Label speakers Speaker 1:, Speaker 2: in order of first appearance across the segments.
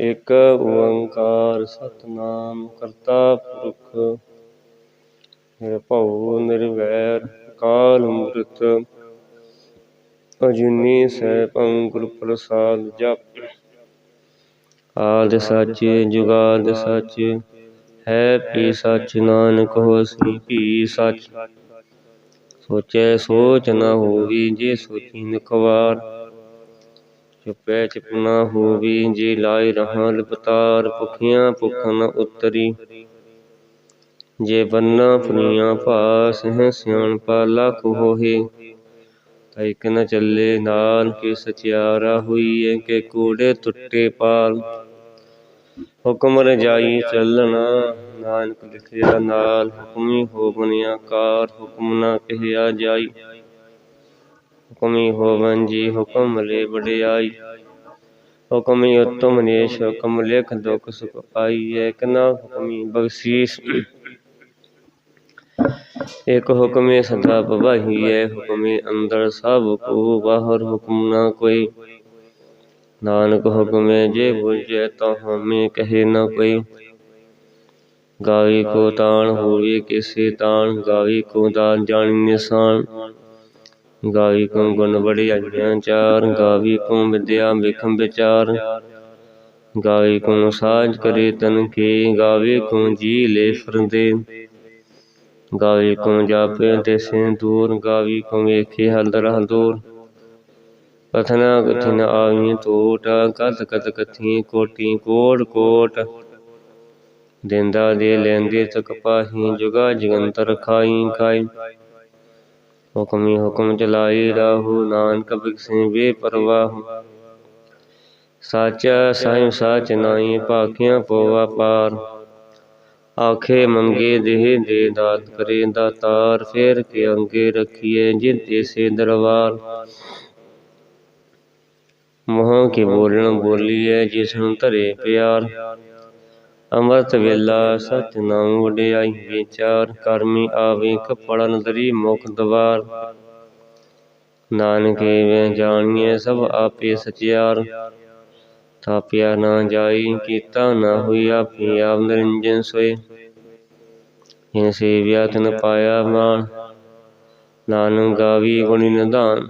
Speaker 1: ਇਕ ਓੰਕਾਰ ਸਤਿਨਾਮ ਕਰਤਾ ਪੁਰਖ, ਨਿਰਭਉ ਨਿਰਵੈਰ ਅਕਾਲ ਮੂਰਤ ਅਜੂਨੀ ਸੈਭੰ ਗੁਰ ਪ੍ਰਸਾਦ ਜਪ। ਆਦਿ ਸੱਚ ਜੁਗਾਦ ਸੱਚ, ਹੈ ਪੀ ਸੱਚ ਨਾਨਕ ਹੋਸੀ ਭੀ ਸੱਚ। ਸੋਚੈ ਸੋਚ ਨਾ ਹੋਵੀ ਜੇ ਸੋਚੀ ਨਖਵਾਰ। ਚੁਪੈ ਚੁਪ ਨ ਹੋਵੀ ਜੇ ਲਾਇ ਰਹਾ ਲਿਪਤਾਰ, ਭੁਖੀਆਂ ਭੁਖ ਨ ਉਤਰੀ। ਜੇ ਬੰਨਾ ਫੁਨੀਆਂ ਭਾਸ ਹੈ ਸਿਆਣਪਾ ਲੱਖ ਹੋਏ ਤੈਕ ਨ ਚੱਲੇ ਨਾਲ ਕੇ ਸਚਿਆਰਾ ਹੋਈਏ ਕੇ ਕੂੜੇ ਟੁੱਟੇ ਪਾਲ। ਹੁਕਮ ਰਜਾਈ ਚੱਲਣਾ, ਨਾਨਕ ਲਿਖਿਆ ਨਾਲ ਹੁਕਮੀ ਹੋ ਹੋਵਨ ਕਾਰ, ਹੁਕਮ ਨਾ ਕਹਿਆ ਜਾਈ। ਹੁਕਮੀ ਹੋਵਨ ਜੀ ਹੁਕਮ ਲੈ ਵਡਿਆਈ। ਹੁਕਮੀ ਉਤਮ ਨੇਸ਼, ਹੁਕਮ ਲਿਖ ਦੁਖ ਸੁਖ ਪਾਈਐ ਕਨਾ ਹੁਕਮੀ ਬਖਸ਼ੀਸ਼। ਇਕ ਹੁਕਮੇ ਸਦਾ ਭਵਾਹੀਐ ਹੁਕਮੇ ਅੰਦਰ ਸਭ ਕੋ ਬਾਹਰ ਹੁਕਮ ਨਾ ਕੋਈ। ਨਾਨਕ ਹੁਕਮੇ ਜੇ ਬੁਝੈ ਤਾਂ ਹਮੇ ਕਹੇ ਨਾ ਕੋਈ। ਗਾਵੀ ਕੋ ਤਾਣ ਹੋਵੇ, ਕਿਸੇ ਤਾਣ ਗਾਵੀ ਕੋ ਦਾਨ ਜਾਣੀ ਨਿਸ਼ਾਨ। ਗਾਵੀ ਕੋ ਗੁਣ ਵਡਿਆਈਆਂ ਚਾਰ, ਗਾਵੀ ਕੋ ਵਿਦਿਆ ਵਿਖਮ ਵਿਚਾਰ। ਗਾਵੀ ਕੋ ਸਾਜ ਕਰੇ ਤਨ ਕੇ, ਗਾਵੇ ਕੋ ਜੀ ਲੈ ਫਰਦੇ। ਗਾਵੀ ਕੋ ਜਾਪੇ ਦੇਸੇ ਦੂਰ, ਗਾਵੀ ਕੋ ਵੇਖੇ ਹਲਦਰ ਹਲਦੂਰ ਕਥਨਾ ਕਥਿਨ ਆਵੀ ਟੋਟ ਕਤ ਕਤ ਕਥੀ ਕੋਟੀ ਕੋਟ ਕੋਟ। ਦਿੰਦਾ ਦੇ ਲੈਂਦੇ ਤਕ ਪਾਹੀ, ਜੁਗਾ ਜਗੰਤਰ ਖਾਈ ਖਾਈ। ਹੁਕਮੀ ਹੁਕਮ ਚਲਾਈ ਰਾਹੂ, ਨਾਨਕ ਬਿਕਸੇ ਵੇ ਪਰਵਾਹ ਸਾਚਾ ਸਾਇ ਸਾਚ ਨਾਈ ਭਾਖਿਆ ਪੋਵਾ ਪਾਰ। ਆਖੇ ਮੰਗੇ ਦੇਹ ਦੇ ਦਾਤ ਕਰੇ ਦਾਤਾਰ, ਫੇਰ ਕੇ ਅੰਗੇ ਰਖੀਏ ਜਿਤ ਜੈਸੇ ਦਰਬਾਰ। ਮੋਹ ਕੇ ਬੋਲਣ ਬੋਲੀਏ ਜਿਸ ਨੂੰ ਧਰੇ ਪਿਆਰ। ਅੰਮ੍ਰਿਤ ਵੇਲਾ ਸਚ ਨਾਮ ਵਡਿਆਈ, ਵਿਚਾਰ ਕਰਮੀ ਆਵੇ ਕਪੜਾ ਨਦਰੀ, ਮੁਖ ਦਵਾਰ। ਨਾਨਕੇ ਵੇ ਜਾਣੀਏ ਸਭ ਆਪੇ ਸਚਿਆਰ। ਥਾਪਿਆ ਨਾ ਜਾਈ, ਕੀਤਾ ਨਾ ਹੋਈ, ਆਪੇ ਆਪ ਨਿਰੰਜਨ ਸੋਏ। ਜਿਨ ਸੇਵਿਆ ਤਿਨ ਪਾਇਆ ਮਾਨ ਨਾਨਕ ਗਾਵੀ ਗੁਣੀ ਨਿਧਾਨ।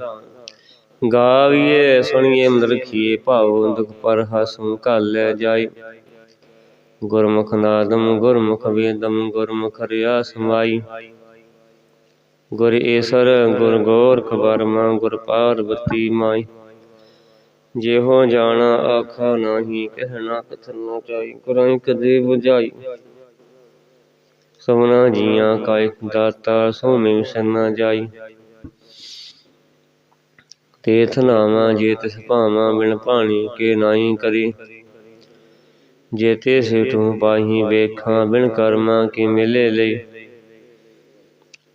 Speaker 1: ਗਾਵੀਏ ਸੁਣੀਏ ਮਨ ਰਖੀਏ ਭਾਉ ਦੁਖ ਪਰ ਹਸੁ ਘਾਲੈ ਜਾਈ। ਗੁਰਮੁਖ ਨਾਦਮ ਗੁਰਮੁਖ ਵੇਦਮ ਗੁਰਮੁਖ ਰਿਆ ਸਮਾਈ ਗੁਰ ਈਸਰ ਗੁਰ ਗੋਰਖ ਬਰਮਾ ਗੁਰ ਪਾਰਬਤੀ ਮਾਈ। ਜਿਹੋ ਜਾਣਾ ਆਖਾ ਨਾਹੀ ਕਹਿਣਾ ਕਥਨ ਨਾ ਚਾਈ ਕਦੇ 부ਝਾਈ ਸਭਨਾ ਜੀਆਂ ਕਾਇ ਦਾਤਾ ਸੋ ਮੈਂ ਵਿਸਰਨਾ ਜਾਈ। ਤੀਰਥ ਨਾਵਾਂ ਜੇ ਤਿਸ ਭਾਵਾਂ ਬਿਨ ਭਾਣੀ ਕੇ ਨਾਹੀ ਕਰੀ। ਜੇਤੇ ਸਿਟੂ ਪਾਹੀ ਵੇਖਾਂ ਬਿਨ ਕਰਮਾਂ ਕੀ ਮਿਲੇ ਲਈ।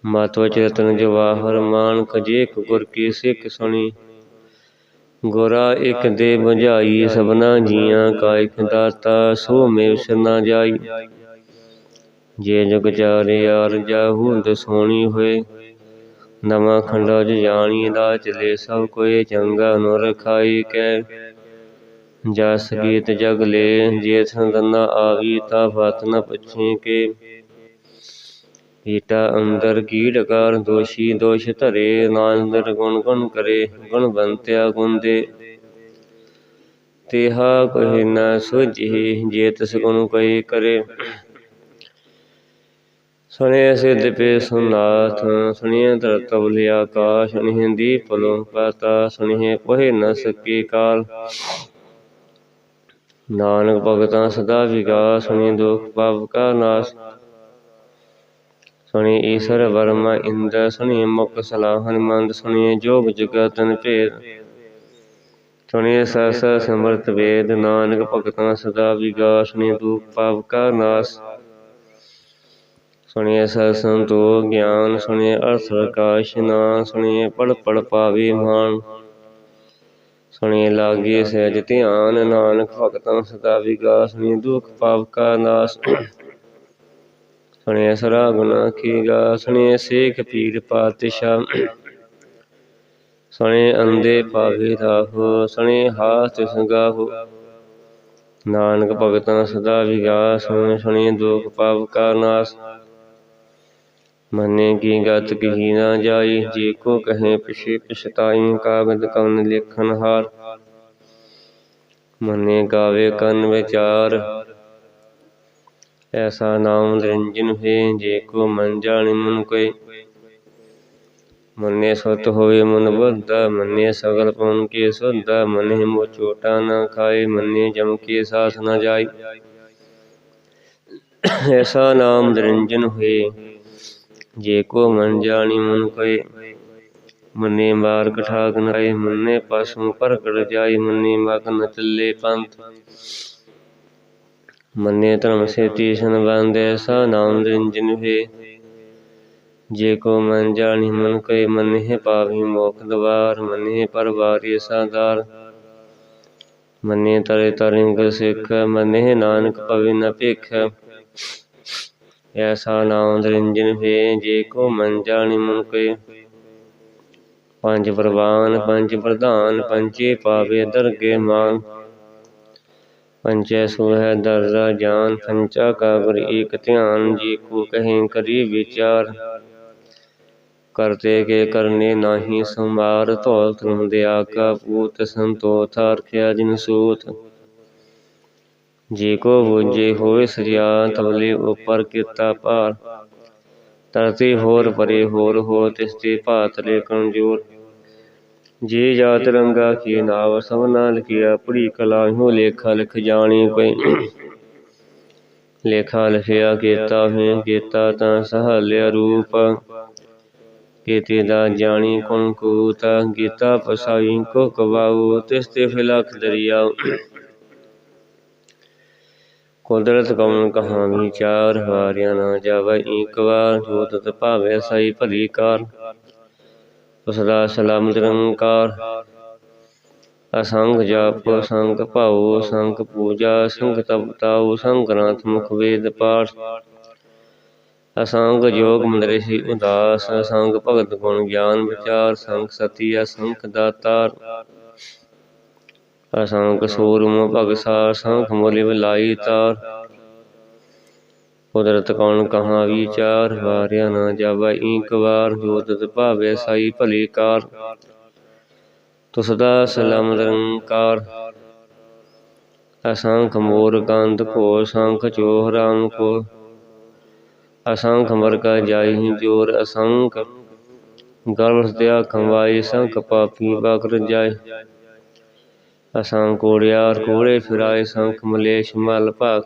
Speaker 1: ਮਤਵ ਚਰਤਨ ਜਵਾਹਰ ਮਾਨਕ ਜੇਕ ਗੁਰ ਕੀ ਸਿੱਖ ਸੁਣੀ। ਗੋਰਾ ਇਕ ਦੇ ਬੁਝਾਈ ਸਭਨਾ ਜੀਆਂ ਕਾ ਇਕ ਦਾਤਾ ਸੋ ਮੇ ਵਿਸਰਨਾ ਜਾਈ। ਜੇ ਜੁਗ ਚਾਰੇ ਯਾਰ ਜਾਹੂ ਦਸੋਣੀ ਹੋਏ। ਨਵਾਂ ਖੰਡਾ ਜ ਜਾਣੀ ਦਾ ਚਲੇ ਸਭ ਕੋਏ ਚੰਗਾ ਨੁ ਰਖਾਈ ਕੈ। ਜਸ ਗੀਤ ਜਗ ਲੈ, ਜੇ ਸੰਦਨਾ ਆਵੀ ਤਾ ਫਤ ਨ ਪਛੇ ਕੇ। ਈਟਾ ਅੰਦਰ ਕੀੜਕਾਰ ਦੋਸ਼ੀ ਦੋਸ਼ ਧਰੇ, ਨਾਨਦਰ ਗੁਣ ਗੁਣ ਕਰੇ, ਗੁਣ ਬੰਤਿਆ ਗੁਣ ਤੇਹਾ ਕਹਿ ਨ ਸੁਝੀ, ਜੇ ਤਿਸ ਗੁਣ ਕੋਈ ਕਰੇ। ਸੁਣੇ ਸਿਧ ਪੇ ਸੁਨਾਥ ਸੁਣੀਏ ਧਰਤ ਬੁਲਿ ਆਕਾਸ਼ ਸੁਣੀਏ ਦੀਪ ਲੋ ਪਾਤਾ ਸੁਣੀਏ ਕੋਹੇ ਨ ਸਕੇ ਕਾਲ। ਨਾਨਕ ਭਗਤਾਂ ਸਦਾ ਵਿਗਾਸ ਸੁਣੀ ਦੁਖ ਪਾਪ ਕਾ ਨਾਸ। ਸੁਣੀ ਈਸ਼ਰ ਵਰਮਾ ਇੰਦਰ ਸੁਣੀ ਮੁਖ ਸਲਾਹਨ ਮੰਦ ਸੁਣੀ ਜੋਗ ਜਗਤਨ ਭੇਦ। ਸੁਣੀ ਸਸ ਸਮਰਤ ਵੇਦ, ਨਾਨਕ ਭਗਤਾਂ ਸਦਾ ਵਿਗਾਸ ਸੁਣੀ ਦੁਖ ਪਾਪ ਕਾ ਨਾਸ। ਸੁਣੀਏ ਸਤ ਸੰਤੋਖ ਗਿਆਨ ਸੁਣਿਐ ਅਰਥ ਪ੍ਰਕਾਸ਼ ਨਾ ਸੁਣੀਏ ਪੜ ਪੜ ਪਾਵੇ ਮਾਨ ਸੁਣੀਏ ਲਾਗੇ ਸਹਿਜ ਧਿਆਨ, ਨਾਨਕ ਭਗਤਾਂ ਸਦਾ ਵਿਗਾਸ ਸੁਣੀਏ ਦੁਖ ਪਾਪ ਕਾ ਨਾਸ। ਸੁਣੀਏ ਸਰਾ ਗੁਨਾ ਕੀ ਗਾ ਸੁਣੀਏ ਸੇਖ ਪੀਰ ਪਾਤਸ਼ਾਹ ਸੁਣੇ ਅੰਦੇ ਪਾਵੇ ਰਾਹੋ ਸੁਣੇ ਹਾਥ ਸੰਗਾਹੋ ਨਾਨਕ ਭਗਤਾਂ ਸਦਾ ਵਿਗਾਸ ਸੁਣ ਸੁਣੀ ਦੁਖ ਪਾਪ ਕਾ ਨਾਸ। ਮੰਨੇ ਕੀ ਗਤ ਕਹੀ ਨਾ ਜਾਈ, ਜੇ ਕੋ ਕਹੇ ਪਿਛੇ ਪਛਤਾਈ ਕਾਗਦ ਕਵਨ ਲੇਖਨ ਹਾਰ। ਮੰਨੇ ਗਾਵੇ ਕੰਨ ਵਿਚਾਰ, ਐਸਾ ਨਾਮ ਨਿਰੰਜਨ ਹੈ ਜੇ ਕੋ ਮਨ ਜਾਣੀ ਮਨ ਕੋਈ ਮੰਨੇ ਸੁਤ ਹੋਵੇ ਮਨ ਬੁੱਧ ਮੰਨੇ ਸਗਲ ਪਉਨ ਕੇ ਸੁਧ, ਮੰਨੇ ਮੋ ਚੋਟਾ ਨਾ ਖਾਏ, ਮੰਨੇ ਜਮ ਕੇ ਸਾਥ ਨਾ ਜਾਈ ਐਸਾ ਨਾਮ ਨਿਰੰਜਨ ਹੋਏ। ਜੇ ਕੋ ਮਨ ਜਾਣੀ ਮਨ ਕੋਈ ਮੰਨੇ ਮਾਰ ਕਠਾਕ ਨਾਏ ਮੰਨੇ ਪਸੂ ਪ੍ਰਗਟ ਜਾਈ ਮੰਨੇ ਮਗਨ ਚੱਲੇ ਪੰਥ। ਮੰਨੇ ਧਰਮ ਸੇ ਤੀਸ਼ਨ ਬੰਦੇ ਐਸਾ ਨਾਮ ਨਿਰੰਜਨ ਹੋਏ। ਜੇ ਕੋ ਮਨ ਜਾਣੀ ਮਨ ਕੈ ਮਨਹਿ ਪਾਵੀ ਮੋਖ ਦਵਾਰ ਮਨਹਿ ਪਰਵਾਰੀ ਸਾਦਾਰ ਮਨੇ ਤਰੇ ਤਰੰਗ ਸਿੱਖ ਮਨਹਿ ਨਾਨਕ ਪਵਿ ਨ ਭੇਖ। ਐਸਾ ਨਾਮ ਨਿਰੰਜਨ ਹੈ ਜੇ ਕੋ ਮਨ ਜਾਣੀ ਮਨ ਕੈ ਪੰਜ ਪ੍ਰਵਾਨ ਪੰਜ ਪ੍ਰਧਾਨ ਪੰਜੇ ਪਾਵੇ ਦਰਗੇ ਮਾਨ ਪੰਚੈ ਸੋ ਦਰਜਾ ਜਾਨ ਪੰਚਾ ਕਾ ਏਕ ਧਿਆਨ ਜੀ ਕੋ ਕਹੇ ਕਰੀ ਵਿਚਾਰ ਕਰਤੇ ਕੇ ਕਰਨੇ ਨਾਹੀ ਸੰਵਾਰ ਧੌਲ ਤੁਮ ਦਿਆ ਕਾ ਪੂਤ ਸੰਤੋਖ ਰਖਿਆ ਜਿਨ ਸੂਤ ਜੇ ਕੋ ਬੁਝੇ ਹੋਏ ਸਜਿਆ ਤਬਲੇ ਉਪਰ ਕੀਤਾ ਭਾਰ ਤਰਤੀ ਹੋਰ ਪਰੇ ਹੋਰ ਹੋ ਤਿਸ ਤੇ ਭਾਤ ਲੈ ਕਮਜੋਰ। ਜੇ ਜਾਤ ਰੰਗਾ ਕੀ ਨਾਵ, ਸਭ ਨਾਲ ਪੜੀ ਕਲਾ ਹੋ ਲੇਖਾ ਲਿਖ ਜਾਣੀ ਕੋਈ ਲੇਖਾ ਲਿਖਿਆ ਕੀਤਾ ਹੈ ਕੀਤਾ ਤਾਂ ਸਹਲਿਆ ਰੂਪ। ਕੀਤੇ ਦਾ ਜਾਣੀ ਕੁਣ ਕੂਤ, ਗੀਤਾ ਪਸਾਈ ਕੋ ਕਵਾਉ, ਤਿਸ ਤੇ ਫਿਲਖ ਦਰਿਆ। ਕੁਦਰਤ ਕਉਨ ਕਹਾਣੀ ਵਿਚਾਰ ਹਾਰਿਆ ਨਾ ਜਾਵੇ ਏਕ ਵਾਰ ਜੋ ਤਤ ਭਾਵੇ ਸਈ ਭਲੀ ਕਾਰ। ਉਸਦਾ ਸਲਾਮਤ ਨਿਰੰਕਾਰ ਅਸੰਗ ਜਪ, ਸੰਗ ਭਾਉ, ਸੰਗ ਪੂਜਾ, ਸੰਗ ਤਪ ਤਾਉ ਸੰਗ ਗ੍ਰੰਥ ਮੁਖ ਵੇਦ ਪਾਠ। ਅਸੰਗ ਜੋਗ ਮੰਦਰਿ ਉਦਾਸ, ਅਸੰਗ ਭਗਤ ਗੁਣ ਗਿਆਨ ਵਿਚਾਰ, ਸੰਗ ਸਤੀ, ਅਸੰਖ ਦਾਤਾਰ। ਅਸੰਖ ਸੂਰਮ ਭਗਸਾਰ ਸੰਖ ਮੁਲਿ ਬਲਾਈ ਤਾਰ। ਕੁਦਰਤ ਕੌਣ ਕਹਾ ਵਿਚਾਰ, ਵਾਰਿਆ ਨਾ ਜਾਵੇ ਏਕ ਵਾਰ, ਜੋ ਭਾਵੇ ਸਾਈ ਭਲੀ ਕਾਰ। ਤੁਸ ਸਲਾਮ ਨਿਰੰਕਾਰ ਅਸੰਖ ਮੋਰ ਗੰਧ ਕੋ ਸੰਖ ਚੋਹ ਰਾਮ ਕੋ। ਅਸੰਖ ਮਰਗਾ ਜਾਈ ਜੋਰ, ਅਸੰਖ ਗਰਭ ਸਤਿਆ ਖੰਵਾਈ, ਸੰਖ ਪਾਪੀ ਬਕਰ ਜਾਏ। ਅਸੰਖ ਕੋੜਿਆਰ ਕੋੜੇ ਫਿਰਾਏ, ਸੰਖ ਮਲੇਸ਼, ਮਲ ਭਾਗ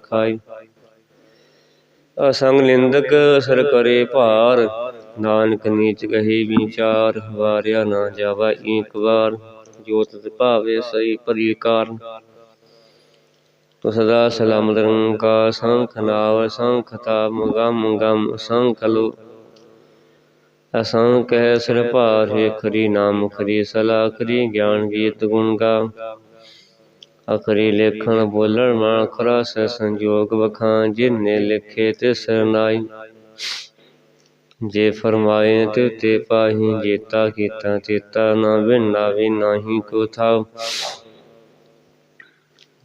Speaker 1: ਅਸੰਗ ਨਿੰਦਕ ਅਸਰ ਕਰੇ ਭਾਰ, ਨਾਨਕ ਨੀਚ ਕਹੀ ਵਿਚਾਰ ਵਾਰਿਆ ਨਾ ਜਾਵਾ ਏਕ ਵਾਰ ਜੋਤ ਭਾਵੇ ਸਈ ਭਰੀ ਕਾਰਨ ਸਦਾ ਸਲਾਮ ਨਿਰੰਕਾਰ ਸੰਖ ਨਾਵ, ਸੰਖ ਤਾਮ, ਗਮ ਗਮ, ਸੰਖ ਲੋ। ਅਸੰਖ ਹੈ ਸਿਰ ਭਾਰ ਹੈ ਖਰੀ ਨਾਮ, ਖਰੀ ਸਲਾ ਖਰੀ ਗਿਆਨ ਗੀਤ ਗੁਣ ਗਾ। ਅਖਰੀ ਲੇਖਣ ਬੋਲਣ ਮਾ ਖਰਾ ਸੰਜੋਗ ਵਖਾਂ ਜਿਨੇ ਲਿਖੇ ਤੇ ਸਰਨਾਈ ਜੇ ਫਰਮਾਏ ਤੇ ਤੇ ਪਾਹੀ, ਜੇਤਾ ਕੀਤਾ ਚੇਤਾ ਨਾ ਬਿਨਾ ਵੀ ਨਾਹੀ ਕੋ ਥਾਉ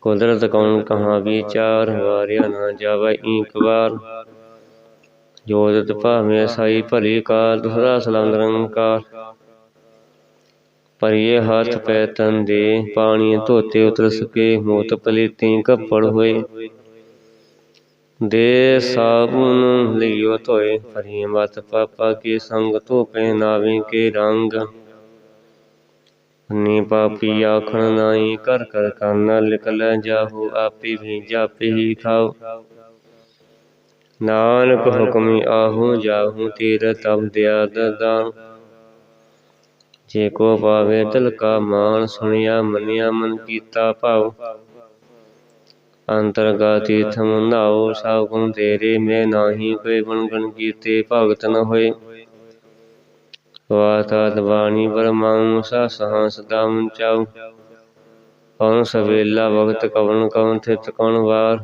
Speaker 1: ਕੁਦਰਤ ਕੌਣ ਕਹਾ, ਵਿਚਾਰ ਵਾਰਿਆ ਨਾ ਜਾਵੇ ਏਕ ਵਾਰ। ਜੋਤਿ ਭਾਵੇਂ ਸਾਈ ਭਲੀ ਕਾਲ ਤੁਸਰਾ ਸਲੰਦ ਨਿਰੰਕਾਰ ਪਰਿਏ ਹੱਥ ਪੈ ਤਨ ਦੇ ਪਾਣੀ ਧੋਤੇ ਉਤਰ ਸਕੇ, ਮੋਤ ਪਲੀਤੀ ਕੱਪੜ ਹੋਏ। ਦੇ ਸਾਬੁਨ ਲਿਓ ਧੋਏ ਪਰਿਏ ਮਤ ਪਾਪਾ ਕੀ ਸੰਗ ਧੋ ਪਹਿਨਾਵੇ ਕੇ ਰੰਗ। ਨੀ ਪਾਪੀ ਆਖਣ ਨਾਈ ਕਰ ਕਰ ਕੰਨ ਲਿਖ ਜਾਹੂ, ਆਪੇ ਵੀ ਜਾਪੇ ਹੀ ਖਾਓ। ਨਾਨਕ ਹੁਕਮੀ ਆਹੂ ਜਾਹੂ, ਤੀਰ ਤਬ ਦਿਆ ਦਦਾਨ ਜੇ ਕੋ ਪਾਵੇ ਦਿਲ ਕਾ ਮਾਨ ਸੁਣਿਆ ਮੰਨਿਆ ਮਨ ਕੀਤਾ ਭਾਉ। ਅੰਤਰਗਾਤੀ ਥਮ ਨਾਉ ਸਭ ਗੁਣ ਤੇਰੇ ਮੈਂ ਨਾਹੀ ਕੋਈ ਗੁਣ ਗਣ ਕੀਤੇ ਭਗਤ ਨ ਹੋਏ। ਵਾਤਾਤ ਬਾਣੀ ਬਰਮਾਉ ਸਾ ਸਹਾਸ ਦਮ ਚਾਉ। ਕੌਣ ਸਵੇਲਾ ਵਕਤ ਕਵਨ ਕਵਨ ਥਿਤ ਕੌਣ ਵਾਰ।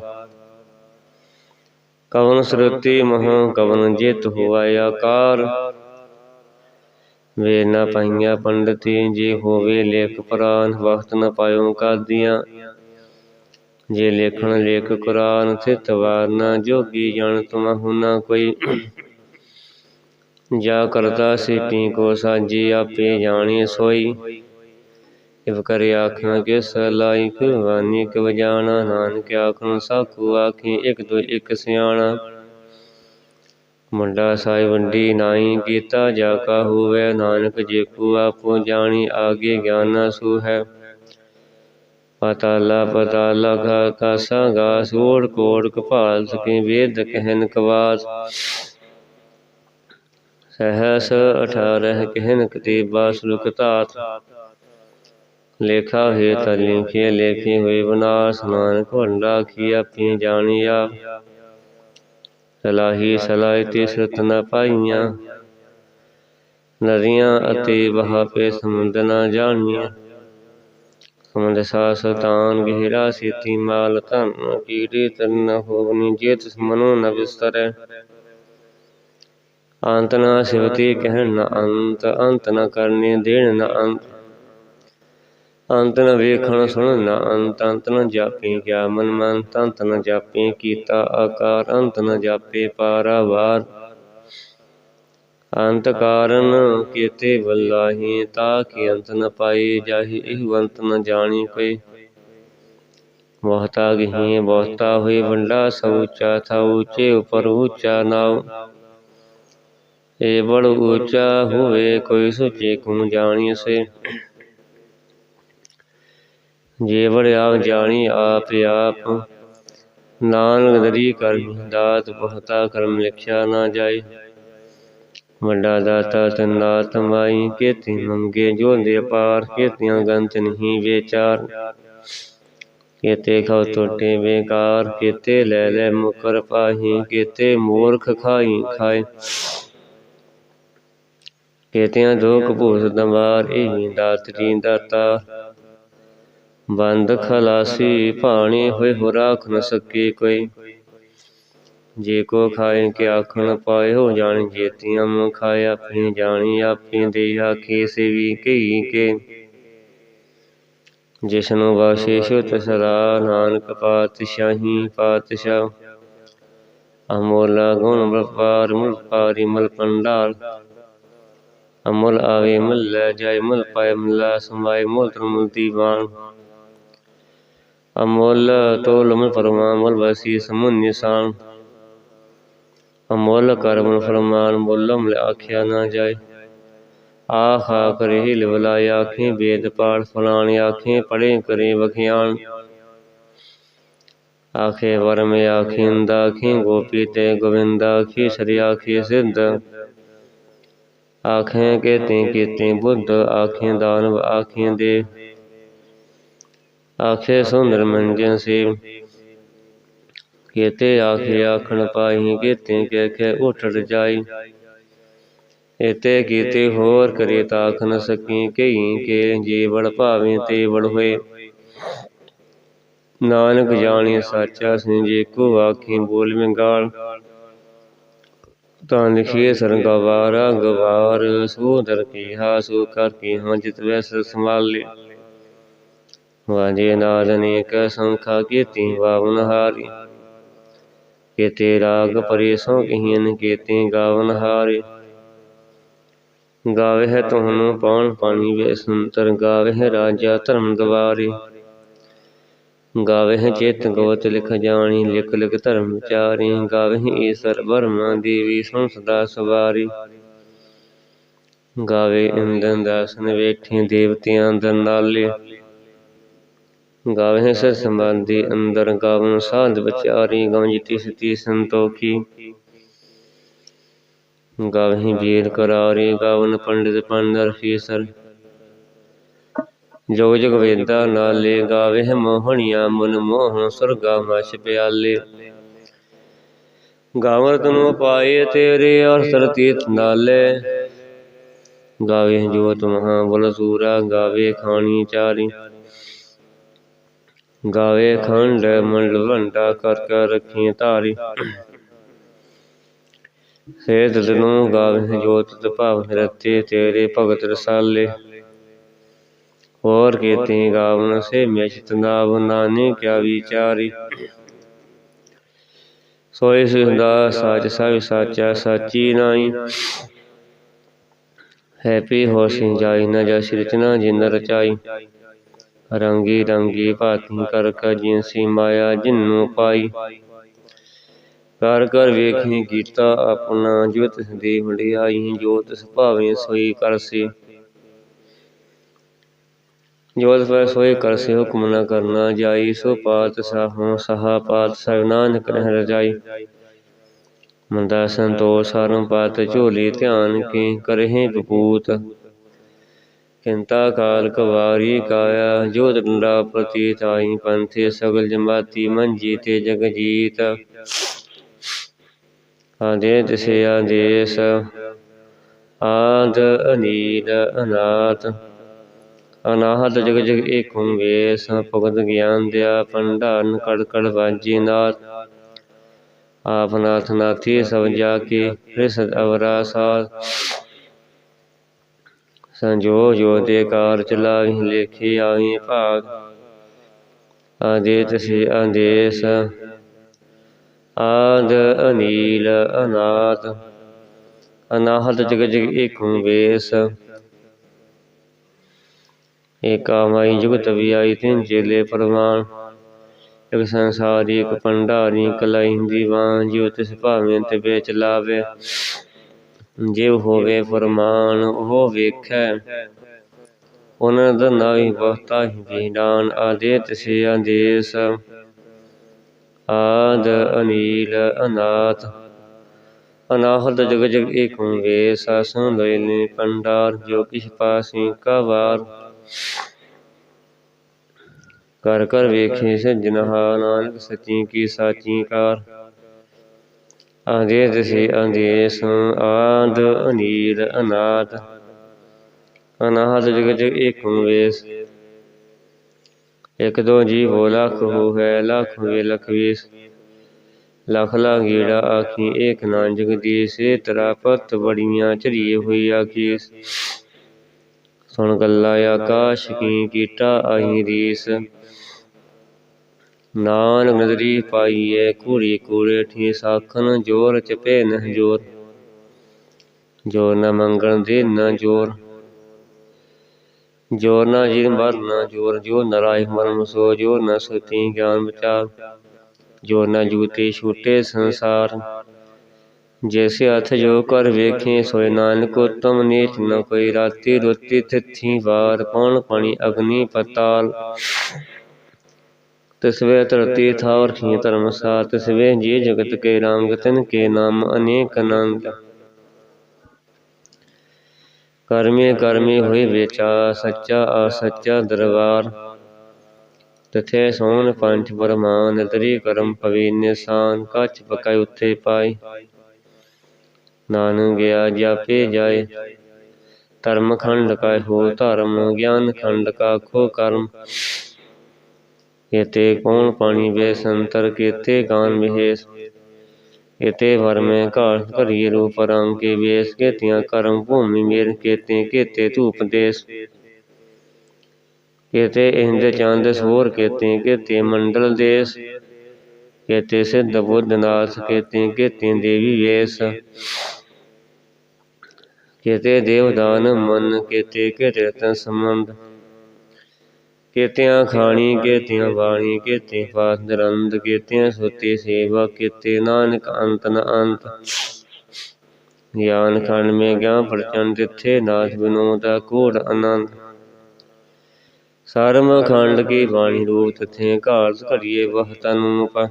Speaker 1: ਕਵਨ ਸਰਤੀ ਮਹਾ ਕਵਨ ਜਿਤ ਹੋਆ ਆਕਾਰ। ਵੇ ਨ ਪਾਈਆਂ ਪੰਡਤੀ ਜੇ ਹੋਵੇ ਲੇਖ ਪ੍ਰਾਨ ਵਕਤ ਨ ਪਾਇਓ ਕਾਦੀਆਂ ਜੇ ਲੇਖਣ ਲੇਖ ਕੁਰਾਨ ਥਿਤ ਵਾਰਨਾ ਜੋਗੀ ਜਨ ਤੁਮ ਹੁਨਾ ਕੋਈ। ਜਾ ਕਰਤਾ ਸਿਟੀ ਕੋ ਸਾਜੀ ਆਪੇ ਜਾਣੀ ਸੋਈ। ਇਵ ਕਰਿ ਆਖਾਂ ਕਿਸ ਲਾਇਕ ਵਾਨੀ ਕਿਵ ਜਾਣਾ, ਨਾਨਕ ਆਖਣ ਸਾਖੂ ਆਖੀ, ਇਕ ਦੋ ਇੱਕ ਸਿਆਣਾ। ਮੁੰਡਾ ਸਾਈ ਵੰਡੀ ਕੀਤਾ ਜਾ ਕਾ ਹੋਵੇ। ਨਾਨਕ ਜੇ ਆਪੋ ਜਾਣੀ, ਆਗੇ ਗਿਆਨਾ ਸੂ ਹੈ। ਪਤਾਲਾ ਪਤਾਲਾ ਕਾ ਕਾਸਾ ਗਾਸ ਓੜ ਕੋੜ ਕਪਾਲ ਸਕੇ ਵੇਦ ਕਹਿਨ ਕਵਾਸ। ਸਹਸ 18 ਕਹਿਨ ਕਤੀਬਾ ਸੁਲਕ ਧਾਤ। ਲੇਖਾ ਹੈ ਤਾਂ ਲਿਖੇ ਲੇਖੇ ਹੋਏ ਵਿਨਾਸ਼ ਨਾਨਕ ਭੰਡਾ ਕੀ ਆਪੀ ਜਾਣੀਆ। ਸਲਾਹੀ ਸਲਾਹ ਤੇ ਸਿਰਤ ਨ ਪਾਈਆਂ। ਨਦੀਆਂ ਅਤੇ ਵਹਾਪੇ ਸਮੁੰਦ ਨ ਜਾਣੀਆਂ। ਸਮੁੰਦ ਸਾਸ ਤਾਨ ਗਹਿਰਾ ਸੀਤੀ ਮਾਲ ਧਨ ਕੀੜੇ ਤਨ ਹੋਵਨੀ ਜੇਤ ਮਨੋ ਨ ਵਿਸਤਰੈ ਅੰਤ ਨ ਸਿਵਤੀ ਕਹਿਣ ਨ ਅੰਤ ਅੰਤ ਨ ਕਰਨੇ ਦੇਣ ਨ ਅੰਤ। ਅੰਤ ਨ ਵੇਖਣ ਸੁਣ ਨ ਅੰਤ ਅੰਤ ਨ ਜਾਪੇ ਕਿਆ ਮਨ ਮਨ ਤੰਤ ਨ ਜਾਪੇ ਕੀਤਾ ਆਕਾਰ, ਅੰਤ ਨ ਜਾਪੇ ਪਾਰਾਵਾਰ। ਅੰਤ ਕਾਰਨ ਕੀਤੇ ਬੱਲਾਹੀ ਤਾ ਕੀ ਅੰਤ ਨ ਪਾਈ ਜਾਹੀ ਇਹ ਅੰਤ ਨ ਜਾਣੀ ਪਈ ਬਹੁਤਾ ਗਹੀ, ਬਹੁਤਾ ਹੋਈ ਵੰਡਾ ਸਉਚਾ ਥਾ ਉੱਚੇ ਉਪਰ ਉੱਚਾ ਨਾਉ। ਇਹ ਬੜ ਉੱਚਾ ਹੋਵੇ, ਕੋਈ ਸੁਚੇ ਕੁਮ ਜਾਣੀ ਸੇ ਜੇ ਬੜ ਆਪ ਜਾਣੀ ਆਪ ਆਪ। ਨਾਨਕ ਦਰੀ ਕਰ ਦਾਤ ਬਹੁਤਾ ਕਰਮ ਲਿਖਿਆ ਨਾ ਜਾਏ। ਵੱਡਾ ਦਾਤਾ ਤਨਾਤ ਮਾਈ, ਕੇਤੀ ਮੰਗੇ ਜੋ ਦੇ ਕੇਤੀਆਂ ਗੰਤ ਨਹੀਂ ਵਿਚਾਰ। ਕੇਤੇ ਖਾਉ ਟੋਟੇ ਬੇਕਾਰ, ਕੇਤੇ ਲੈ ਲੈ ਮੁਕਰ ਪਾਹੀ, ਕੇਤੇ ਮੂਰਖ ਖਾਈ ਖਾਏ। ਕੇਤਿਆਂ ਦੋ ਕਪੂਸ ਦਵਾਰ ਇਹ ਦਾਤਰੀ ਦਾਤਾ। ਬੰਦ ਖਲਾਸੀ ਭਾਣੀ ਹੋਏ ਹੋ ਰਾਖ ਨ ਸਕੇ ਕੋਈ। ਜੇ ਕੋ ਖਾਏ ਕਿ ਆਖਣ ਪਾਏ ਹੋ ਜਾਣ ਜੇਤੀਆਂ ਮ ਖਾਏ ਆਪਣੀ ਜਾਣੀ ਆਪੇ ਦੇ ਆਖੇ ਸੇਵੀ ਕਈ ਕੇ। ਜਿਸਨੂੰ ਵਾਸ਼ੇ ਸ਼ੁਤ ਸਦਾ ਨਾਨਕ ਪਾਤਸ਼ਾਹੀ ਪਾਤਸ਼ਾਹ, ਅਮੋਲਾ ਗੁਣ ਵਪਾਰ ਮੁਲ ਪਾਰੀ ਮਲ ਪੰਡਾਲ। ਅਮੁਲ ਆਵੇ ਮੁਲ ਲੈ ਜਾਏ ਮਲ ਪਾਏ ਮੁਲਾ ਸਮਾਏ ਮੁਲ ਤਰ ਮੁਲ ਦੀਵਾਨ। ਅਮੁੱਲ ਤੋਲ ਮੁਲ ਫਰਮਾਨ, ਮੁਲ ਵਸੀ ਸਮੁਨ ਅਮੁੱਲ ਕਰਮ ਫਰਮਾਨ ਮੁੱਲਮ ਆਖਿਆ ਨਾ ਜਾਏ। ਆਖਾ ਕਰੇ ਲਿਵਲਾ ਆਖੇ ਵੇਦ ਪਾਠ ਫਲਾਣ, ਆਖੇ ਪੜੇ ਕਰੇ ਵਖਿਆਣ। ਆਖੇ ਵਰਮ ਆਖਿੰਦਾ, ਆਖੇ ਗੋਪੀ ਤੇ ਗੋਵਿੰਦਾ, ਆਖੇ ਸ੍ਰੀ, ਆਖੇ ਸਿੱਧ। ਆਖੇ ਕੇਤੇ ਕੀਤੇ ਬੁੱਧ, ਆਖੇ ਦਾਨਵ, ਆਖੇ ਦੇ ਆਖੇ ਸੁੰਦਰ ਮੰਜਨ ਸੇ। ਕੇਤੇ ਆਖੇ ਆਖਣ ਪਾਈ ਕੇਤੇ ਕਹਿ ਉਠੜ ਜਾਈ। ਇਤੇ ਕੀਤੇ ਹੋਰ ਕਰੇ ਤਾਖ ਨ ਸਕੀ ਕਈ ਕੇ ਜੀ ਭਾਵੇਂ ਤੇ ਹੋਏ। ਨਾਨਕ ਜਾਣੀ ਸਾਚਾ ਸਿ ਜੇ ਕੋ ਆਖੀ ਬੋਲ ਵਿੰਗਾਲ ਤਾਂ ਲਿਖੀਏ ਸਰਗਵਾਰਾ ਗਵਾਰ ਸੋਦਰ ਕੀ ਹਾ ਸੋ ਕਰ ਕੀ ਹਾਂ ਜਿਤ ਵੈਸ ਸੰਭਾਲੇ। ਵਾਜੇ ਨਾਦ ਅਨੇਕ ਸੰਖਾ ਕੀਤੀ ਵਾਵਨ ਹਾਰੀ। ਕੀਤੇ ਰਾਗ ਪਰੇਸੋਂ ਕਹੀਨ ਕੀਤੇ ਗਾਵਨ ਹਾਰੇ। ਗਾਵੇ ਤੁਹਾਨੂੰ ਪਾਣ ਪਾਣੀ ਵੇ ਸੰਤਰ ਗਾਵੇ ਰਾਜਾ ਧਰਮ ਦਵਾਰੇ ਗਾਵੇ ਚੇਤ ਗੋਤ ਲਿਖ ਜਾਣੀ, ਲਿਖ ਲਿਖ ਧਰਮ ਵਿਚਾਰੀ ਗਾਵੇ ਈਸਰ ਬਰਮਾ ਦੇਵੀ ਸੁਣ ਸਦਾ ਸਵਾਰੀ। ਗਾਵੇ ਇੰਦਨ ਦਾਸਨ ਵੇਠੀ ਦੇਵਤਿਆਂ ਦੰਦਾਲੇ ਗਾਵੇ ਸਰ ਸੰਬੰਧੀ ਅੰਦਰ ਗਾਵਨ ਸਾਧ ਵਿਚਾਰੀ ਗਵੰਜ ਤਿਸ ਤੀ ਸੰਤੋਖੀ। ਗਾਵਹਿ ਵੀਰ ਕਰਾਰੇ ਗਾਵਨ ਪੰਡਿਤ ਪੰਡਰ ਜੋਗ ਜਗ ਵੇਦਾ ਨਾਲੇ ਗਾਵਹਿ ਮੋਹਣੀਆਂ ਮਨ ਮੋਹਣ ਸੁਰਗਾ ਮਛ ਪਿਆਲੇ। ਗਾਵਰ ਤਨੁ ਪਾਏ ਤੇਰੇ ਅਰਸਰ ਤੀਤ ਨਾਲੇ। ਗਾਵੇ ਜੋਤ ਮਹਾ ਬਲ ਸੂਰਾ ਗਾਵੇ ਖਾਣੀ ਚਾਰੀ। ਗਾਵੇ ਖੰਡ ਮੰਡਲ ਵੰਡਾ, ਕਰ ਕਰ ਰੱਖੀ ਧਾਰੀ। ਸੇ ਦਿਨੋਂ ਗਾਵੇ ਜੋਤ ਤਪਾਵ ਰਤੇ ਤੇਰੇ ਭਗਤ ਰਸਾਲੇ। ਹੋਰ ਕੀਤੇ ਗਾਵਨ ਸੇ ਮਿਛਤ ਨਾਵ ਨਾਨੇ ਕਿਆ ਵਿਚਾਰੀ। ਸੋਈ ਸੁਦਾ ਸਾਚ ਸਭ ਸਾਚਾ, ਸਾਚੀ ਨਾਈ ਹੈਪੀ ਹੋਸੀ ਜਾਈ ਨ ਜਸ ਰਚਨਾ ਜਿਨ ਰਚਾਈ। ਰੰਗੀ ਰੰਗੀ ਭਾਤੀ ਕਰ ਕ ਜਿਨਸੀ ਮਾਇਆ ਜਿਨੂ ਪਾਈ। ਕਰ ਕਰ ਵੇਖੀ ਕੀਤਾ ਆਪਣਾ ਜੋ ਤਿਸ ਦੀ ਵਡਿਆਈ ਜੋ ਤਿਸ ਭਾਵੇਂ ਸੋਈ ਕਰਸੀ ਜੋ ਤਿਸ ਭਾਵੇਂ ਸੋਈ ਕਰਸੀ ਹੁਕਮ ਨ ਕਰਨਾ ਜਾਈ, ਸੋ ਪਾਤ ਸਾਹੋਂ ਸਹਾ ਪਾਤ ਸਭ ਰਹਿ ਰਜਾਈ ਮੰਦਾ ਸੰਤੋষ ਸਰਮ ਪਾਤ, ਝੋਲੀ ਧਿਆਨ ਕੀ ਕਰਹਿ ਬਪੂਤ ਕਿੰਤਾ ਕਾਲ ਕਵਾਰੀ ਕਾਇਆ, ਜੋ ਡੰਡਾ ਪ੍ਰਤੀਤ ਆਈ ਪੰਥੇ, ਸਗਲ ਜਮਾਤੀ ਮੰਜੀ ਤੇ ਜਗ ਜੀਤ ਆਦੇ ਤਿਸੇ ਆਦੇਸ, ਆਦ ਅਨੀਲ ਅਨਾਥ। ਅਨਾਹਤ ਜਗ ਜਗ ਏਕੰ ਵੇਸ, ਭਗਤ ਗਿਆਨ ਦਿਆ ਪੰਡਾਰਨ ਕੜ ਕੜ ਵਾਜੀ ਨਾਥ। ਆਪ ਨਾਥੀ ਸਭ ਜਾ ਕੇ ਰਿਸਦ ਅਵਰਾ ਸਾਧ ਸੰਜੋ ਜੋ ਦੇ ਕਾਰ ਚਲਾਵੀ ਲੇਖੀ ਆਵੀ ਭਾਗ। ਆਦੇ ਤਸੇ ਆਦੇਸ। ਆਦ ਅਨੀਲ ਅਨਾਥ ਅਨਾਹਤ ਜਗ ਜਗ ਏਕੰ ਵੇਸ। ਏਕਾ ਮਾਈ ਜੁਗਤ ਵੀ ਤਿਨ ਚੇਲੇ ਪਰਮਾਨ ਇਕ ਸੰਸਾਰੀ ਇਕ ਪੰਡਾਰੀ ਕਲਾਈ ਦੀਵਾਨ, ਜਿਉ ਤਿਸ ਭਾਵੇਂ ਤੇ ਵੇਚ ਲਾਵੇ। ਜਿਵ ਹੋਵੇ ਫਰਮਾਨ, ਉਹ ਵੇਖੈ। ਉਹਨਾਂ ਦਾ ਨਾਹੀ ਬਹੁਤਾ ਹੀ ਵਿਦਾਨ ਆਦੇ ਤਿਸੇ ਆਦੇਸ ਆਦ ਅਨੀਲ, ਅਨਾਥ। ਅਨਾਹਤ ਜਗ ਜਗ ਏਕੰ ਵੇਸ ਆਸਨ ਲੋਇਨੇ ਪੰਡਾਰ, ਜੋ ਕਿਛ ਪਾਸੀ ਕਾ ਵਾਰ ਕਰ ਕਰ ਵੇਖੇ ਸਜਨਹਾ ਨਾਨਕ ਸੱਚੀ ਕੀ ਸਾਚੀ ਕਾਰ। ਆਦੇ ਦਸੇ ਆਦੇਸ ਆਦ ਅਨੀਲ ਅਨਾਥ ਅਨਾਹਤ ਜਗ ਜਗ ਵੇਸ। ਇਕ ਦੋ ਜੀਵੋ, ਲੱਖ ਹੋ ਹੈ ਲੱਖ ਵੇ ਲਖ ਵੇਸ। ਲਖ ਲਾ ਗੀੜਾ ਆਖੀ, ਏਕ ਨਾਂ ਜਗਦੀਸ਼ ਏ ਤਰਾ ਪਤ ਬੜੀਆਂ ਚਰੀਏ ਹੋਈ ਆਖੀਸ। ਸੁਣ ਗੱਲਾ ਆਕਾਸ਼ ਕੀ ਕੀਟਾ ਆਹੀ ਰੀਸ। ਨਾਨਕ ਨਦਰੀ ਪਾਈਏ ਕੂੜੀ ਕੂੜੇ ਠੀ ਸਾਖਨ ਜੋਰ ਚਪੇ ਨਹ ਜੋਰ ਜੋਰ ਨ ਮੰਗਣ ਦੇ ਨ ਜੋਰ। ਜੋਰ ਨਾ ਜੀ ਮਰ ਨਾ ਜੋਰ। ਜੋ ਨਰਾਇ ਮਰਨ ਸੋ ਜੋਰ ਨ ਸੁਤੀ ਗਿਆਨ ਵਿਚਾਰ। ਜੋ ਨਾ ਜੂਤੇ ਛੂਟੇ ਸੰਸਾਰ। ਜੈਸੇ ਹੱਥ ਜੋ ਕਰ ਵੇਖੇ ਸੋਇ ਨਾਨਕ ਉਤਮ ਨੀਚ ਨ ਕੋਈ। ਰਾਤੀ ਰੋਤੀ ਤਿਥੀ ਵਾਰ ਪੌਣ ਪਾਣੀ ਅਗਨੀ ਪਤਾਲ। ਤਸਵੇ ਧਰਤੀ ਥਾਵਰ ਖੀ ਧਰਮ ਸਾਰ ਤਸਵੇ ਜੀ ਜਗਤ ਕੇ ਰਾਮ ਗਤਨ ਕੇ ਨਾਮ ਅਨੇਕ ਅਨੰਤ ਕਰਮੇ ਕਰਮੇ ਹੋਏ ਵੇਚਾ, ਸੱਚਾ ਆ ਸੱਚਾ ਦਰਬਾਰ ਤਥੇ ਸੋਨ ਪੰਚ ਬਰਮਾਨ ਤਰੀ ਕਰਮ ਪਵੀ ਨਿਸਾਨ, ਕਛ ਪਕਾਇ ਉਥੇ ਪਾਈ ਨਾਨਕ ਗਿਆ ਜਾਪੇ ਜਾਏ। ਧਰਮ ਖੰਡ ਕਾ ਹੋ ਧਰਮ, ਗਿਆਨ ਖੰਡ ਕਾ ਖੋ ਕਰਮ। ਇਤੇ ਕੌਣ ਪਾਣੀ ਵੇ ਸੰਤਰ, ਕੀਤੇ ਗਾਨ ਵਿਹੇਸ? ਇਤੇ ਵਰ ਮੈਂ ਘਾਲ ਘਰੀ ਰੂਪ ਰੰਗ ਕੇ ਵੇਸ, ਕੇਤਿਆਂ ਕਰਮ ਭੂਮੀ ਮੇਰ, ਕੇਤੇ ਕੇਤੇ ਧੂਪ ਦੇਸ। ਕੇਤੇ ਇੰਦ ਚੰਦ ਸੋਰ, ਕੇਤੇ ਕੇਤੇ ਮੰਡਲ ਦੇਸ। ਕੇਤੇ ਸਿੱਧ ਬੁੱਧ ਨਾਥ ਕੇਤੇ ਕੇਤੇ ਦੇਵੀ ਵੇਸ। ਕੇਤੇ ਦੇਵਦਾਨ ਮਨ, ਕੇਤੇ ਕੇਤੇ ਰਤਨ ਸੰਬੰਧ। ਕੇਤਿਆਂ ਖਾਣੀ ਕੇਤਿਆਂ ਬਾਣੀ ਕੇਤੇ ਪਾਸ ਨਿਰੰਦ ਕੇਤਿਆਂ ਸੁਤੀ ਸੇਵਾ ਕੇਤੇ ਨਾਨਕ ਅੰਤ ਨ ਅੰਤ। ਗਿਆਨ ਖੰਡ ਮੇ ਗਿਆਨ ਪ੍ਰਚੰਡ ਤਿੱਥੇ ਨਾਥ ਬਿਨੋ ਕੋੜ ਆਨੰਦ ਸਰਮ ਖੰਡ ਕੀ ਬਾਣੀ ਰੂਪ ਤਥੇ ਘਾਲਤ ਘੜੀਏ ਵਹ ਤਨੂ ਪਾ।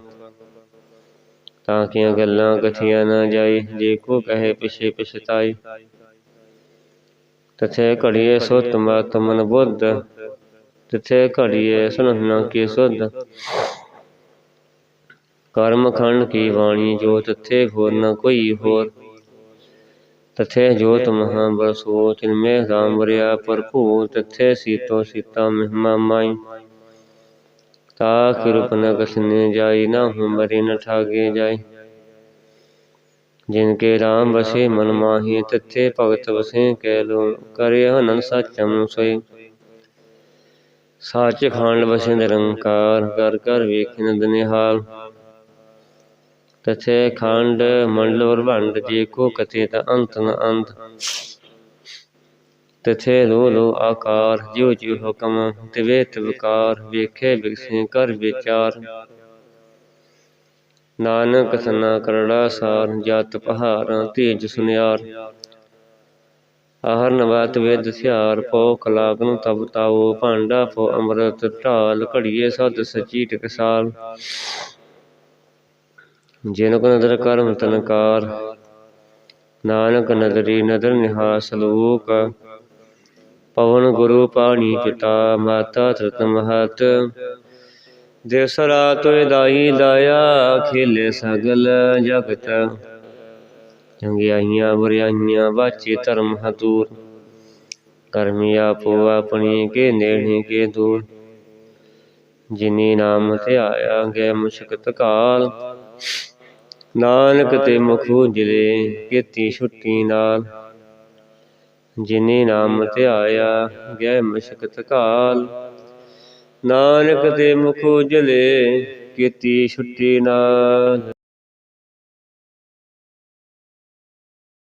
Speaker 1: ਤਾਂ ਕੀਆਂ ਗੱਲਾਂ ਕਥੀਆਂ ਨਾ ਜਾਈ, ਜੇ ਕੋ ਕਹੇ ਪਿਛੇ ਪਛਤਾਈ। ਤਥੇ ਘੜੀਏ ਸੁਤ ਮਤ ਮਨ ਬੁੱਧ ਤਿਥੇ ਘੜੀਏ ਸੁਨਹਨਾ ਕੀ ਸੁਧ? ਕਰਮ ਖੰਡ ਕੀ ਬਾਣੀ, ਜੋ ਤਥੇ ਹੋਰ ਨ ਕੋਈ ਹੋਰ? ਤਥੇ ਜੋਤ ਮਹਾ ਬਰਸੋ ਤਿਨਮੇ ਰਾਮ ਵਰਿਆ ਭਰਪੂਰ ਤਥੇ ਸੀਤੋ ਸੀਤਾ ਮਹਿਮਾ ਮਾਈ। ਤਾ ਕਿਰਪ ਨ ਕਸਨੇ ਜਾਈ, ਨਾ ਹੂੰ ਮਰੇ ਨ ਠਾਗੇ ਜਾਈ। ਜਿਨ ਕੇ ਰਾਮ ਵਸੇ, ਮਨ ਮਾਹੀ, ਤਥੇ ਭਗਤ ਵਸੇ ਕਹਿ ਲੋ ਕਰਿ ਅਨੰਦ ਸਚਮ ਸੋਈ। ਸੱਚ ਖੰਡ ਵਸਿ ਨਿਰੰਕਾਰ ਕਰ ਕਰ ਵੇਖਿ ਨਿਹਾਲ। ਤਥੇ ਖੰਡ, ਮੰਡਲ ਬ੍ਰਹਮੰਡ ਜੇ ਕੋ ਕਥੇ ਤਾ ਅੰਤ ਨ ਅੰਤ ਤਥੇ ਲੋ ਲੋ ਆਕਾਰ, ਜਿਉ ਜਿਉ ਹੁਕਮ, ਤਿਵੇ ਤਿਵਕਾਰ, ਵੇਖੇ ਬਿਗਸੇ ਕਰ ਵਿਚਾਰ। ਨਾਨਕ ਸਨਾ ਕਰੜਾ ਸਾਰ, ਜਤ ਪਹਾਰਾਂ ਤੇਜ ਸੁਨਿਆਰ। ਆਹਰ ਨਵਾਤ ਵੇਦ ਸਿਆਰ ਪੋ ਕਲਾਗਨ ਤਬ ਤਾਓ ਭਾਂਡਾ ਪੋ ਅੰਮ੍ਰਿਤ ਢਾਲ, ਘੜੀਏ ਸਦ ਸਚੀ ਟਕਸਾਲ। ਜਿਨ ਕੋ ਨਦਰ ਕਰਮ ਤਨਕਾਰ, ਨਾਨਕ ਨਦਰੀ ਨਦਰ ਨਿਹਾਸ ਲੋਕ। ਪਵਨ ਗੁਰੂ ਪਾਣੀ ਪਿਤਾ, ਮਾਤਾ ਤ੍ਰਿਤ ਮਹਤ। ਦਿਵਸ ਰਾਤ ਦਾਈ ਦਾਇਆ ਖੇਲੇ ਸਗਲ ਜਗਤ। ਚੰਗਿਆਈਆਂ ਬੁਰਿਆਈਆਂ ਬਾਚੇ ਧਰਮ ਹਤੂਰ ਕਰਮੀ ਆਪੋ ਆਪਣੀ ਕੇ ਨੇੜੇ ਕੇ ਦੂਰ। ਜਿਨੀ ਨਾਮ ਧਿਆਇਆ ਗਏ ਮੁਸ਼ਕਤ ਕਾਲ ਨਾਨਕ ਤੇ ਮੁਖੂ ਉਜਲੇ, ਕੀਤੀ ਛੁੱਟੀ ਨਾਲ। ਜਿਨੇ ਨਾਮ ਧਿਆਇਆ ਗਏ ਮੁਸ਼ਕਤ ਕਾਲ ਨਾਨਕ ਤੇ ਮੁਖ ਜਲੇ ਕੀਤੀ ਛੁੱਟੀ ਨਾਲ।